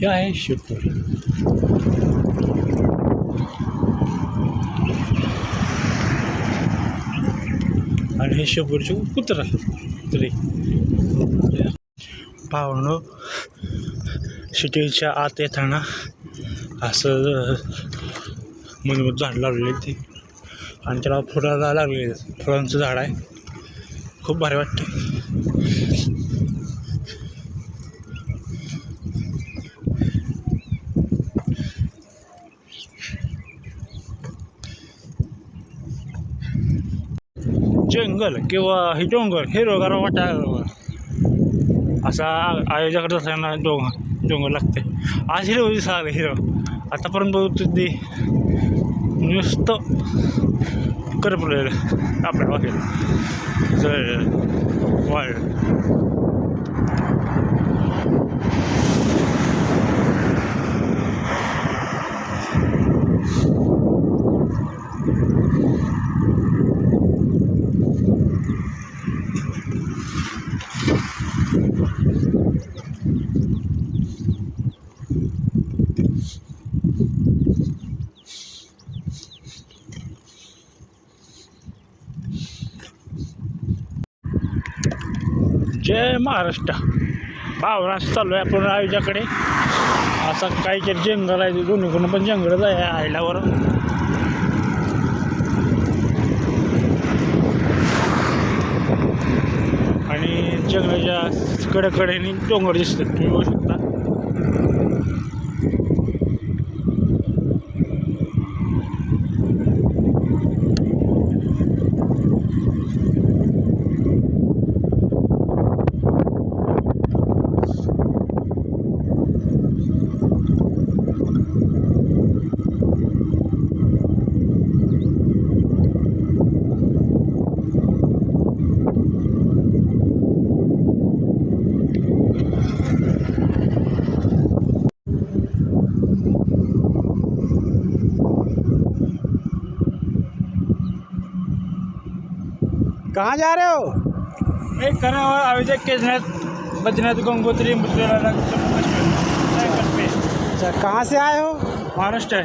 हे आहे शिवपूर आणि हे शिवपूरचे कुत्रा कुत्रे पाहुणं सिटीच्या आत येताना असं मजबूत झाड लावलेले ते आणि त्याला फुलाला लागले फुलांचं झाड आहे खूप भारी वाटते जंगल किंवा हे डोंगर हिरवगार वाटायला असा आयोजकाकडे असताना डोंगर डोंगर लागते आज हिरो दिसायला हिरो आतापर्यंत बघतो नुसतं करपलेलं आपल्या वाटेल जळ वाळ जय महाराष्ट्र. पाहुणा चालू चाललो आहे आपण आयोजाकडे असा काही जंगल आहे दोन्हीकडून पण जंगलच आहे आयल्यावर. आणि जंगलाच्या कडेकडेने डोंगर दिसतात तुम्ही बघू शकता. कहाँ जा रहे हो? एक करा हुआ आयोजक के तहत बद्रीनाथ गंगोत्री अच्छा कहाँ से आए हो? महाराष्ट्र।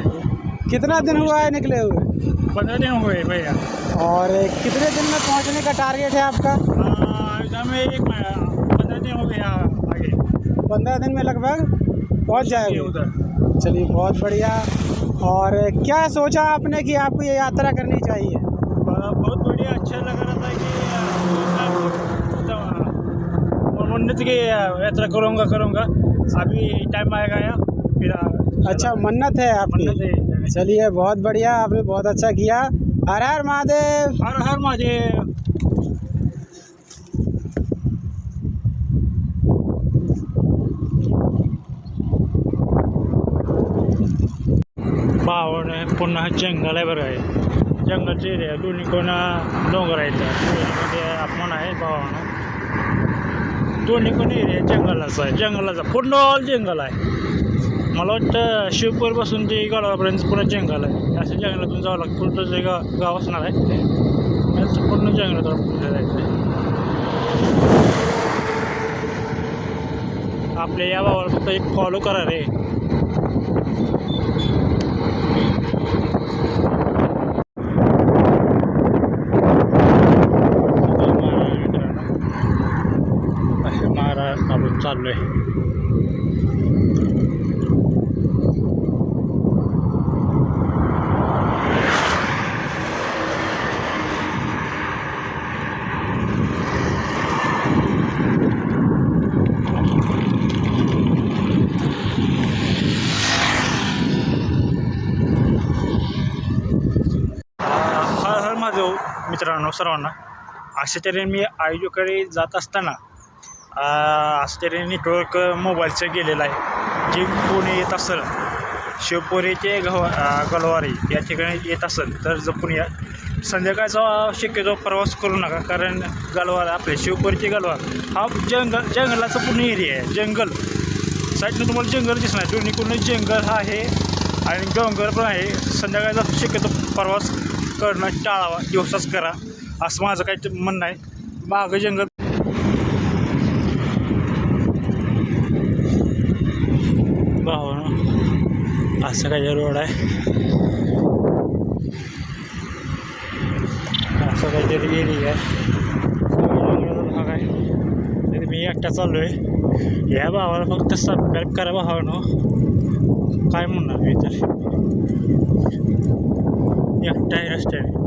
कितना दिन हुआ है निकले हुए? पंद्रह दिन हुए भैया। और कितने दिन में पहुँचने का टारगेट है आपका? में एक पंद्रह दिन हो गया आगे। पंद्रह दिन में लगभग पहुँच जाएँगे उधर। चलिए बहुत बढ़िया। और क्या सोचा आपने कि आपको ये यात्रा करनी चाहिए? बहुत बढ़िया अच्छा लग रहा था कि मन्नत की यात्रा करूँगा करूँगा। अभी टाइम आएगा या फिर अच्छा मन्नत है मन्नत आपकी चलिए बहुत बढ़िया आपने बहुत अच्छा किया। हर हर महादेव। हर हर महादेव। बावण पुन्हा जंगल आहे बरं आहे जंगलचे दोन्ही कोण डोंगर आहेत. दोन्हीमध्ये आपण आहे बावण दोन्ही कोण एरिया जंगलाचा आहे. जंगलाचा. पूर्ण जंगल आहे. मला वाटतं शिवपूरपासून ते गडापर्यंत पूर्ण जंगल आहे. असं जंगलातून जावं लागतं. पूर्ण जे गाव गाव असणार आहे त्यांचं पूर्ण जंगलात पुढे जायचं आहे. आपल्या या भावाला फक्त एक फॉलो करा रे असे महाराज आपण चाललोय मित्रांनो सर्वांना. अशा तऱ्हेने मी आयोजकडे जात असताना आश्चर्य नेटवर्क मोबाईलचं गेलेलं आहे. जे कोणी येत असेल शिवपुरी ते गव गलवारी या ठिकाणी येत असेल तर जपून या संध्याकाळचा शक्यतो प्रवास करू नका कारण गलवार आपले शिवपुरीचे गलवार हा जंगल जंगलाचा पूर्ण एरिया आहे जंगल. साईडनं तुम्हाला जंगल दिसणार दोन्हीकडून जंगल हा आहे आणि डोंगर पण आहे. संध्याकाळचा शक्यतो प्रवास करणं टाळावा दिवसाच करा असं माझं काही म्हणणं आहे. मागं जंगल असं काही रोड आहे. असं काहीतरी एरिया आहे भाग आहे. तरी मी एकटा चाललो आहे या भावाला फक्त सबस्क्राईब करा भावानं. काय म्हणणार मी तर? एकटा आहे रस्त्याने.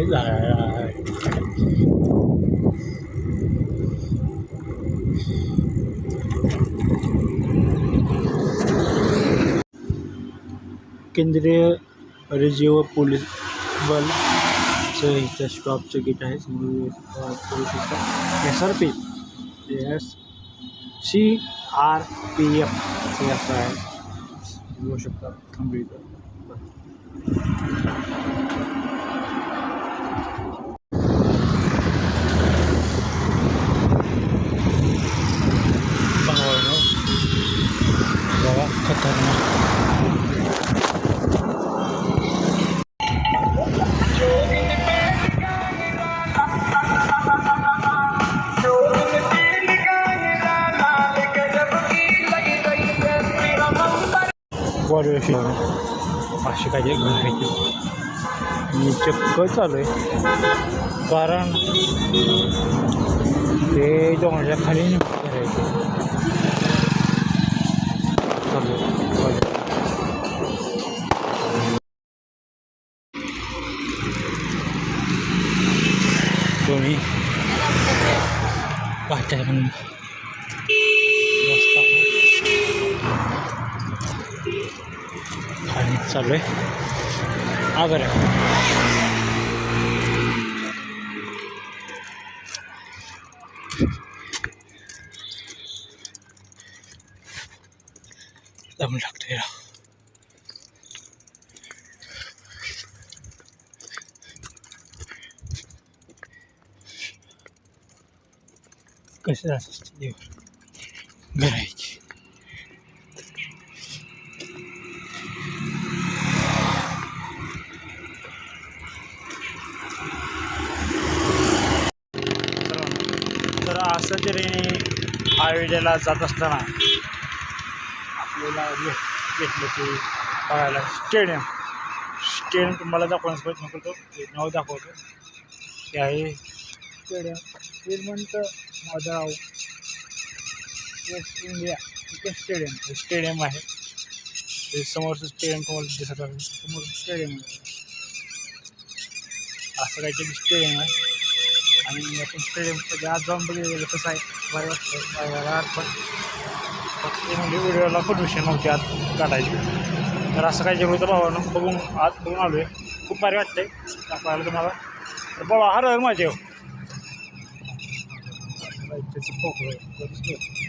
लयच आहे लय केंद्रीय रिझर्व पोलीस बलचं इथं स्टॉपचं गेट आहे. S R P S C R P F हे असं आहे. बघू शकता थांबली इथं भावानो बघा खतरनाक बॉडी अशी काही घर आहे ती मी चक्क चालू आहे. कारण ते डोंगराच्या खाली घर आहे ते चालू आहे. दोन्ही म्हणून. आणि चालू आहे. આગળ દમ લાગતો રહ્યો કચરા સસ્તી દેવ ગરાય असं तऱ्हेने आयोध्याला जात असताना आपल्याला भेट भेटलं बघायला. स्टेडियम. स्टेडियम तुम्हाला दाखवण्याचा प्रयत्न करतो. ते नाव दाखवतो. ते आहे stadium. Shrimant Madhavrao West India cricket stadium हे स्टेडियम आहे. हे समोरचं स्टेडियम तुम्हाला दिसत आहे. समोर स्टेडियम आहे. असं काहीतरी स्टेडियम आहे. आणि आपण स्टेडियम म्हणजे आज जाऊन बघितलं कसं आहे बरं वाटतं पण फक्त ते म्हणजे व्हिडिओला परमिशन नव्हती आत काढायची. तर असं काय जेवढं होतं भावानं बघून आत बघून आलो आहे खूप भारी वाटतंय. दाखवायला तुम्हाला. तर बाबा हर हर माझे त्याचं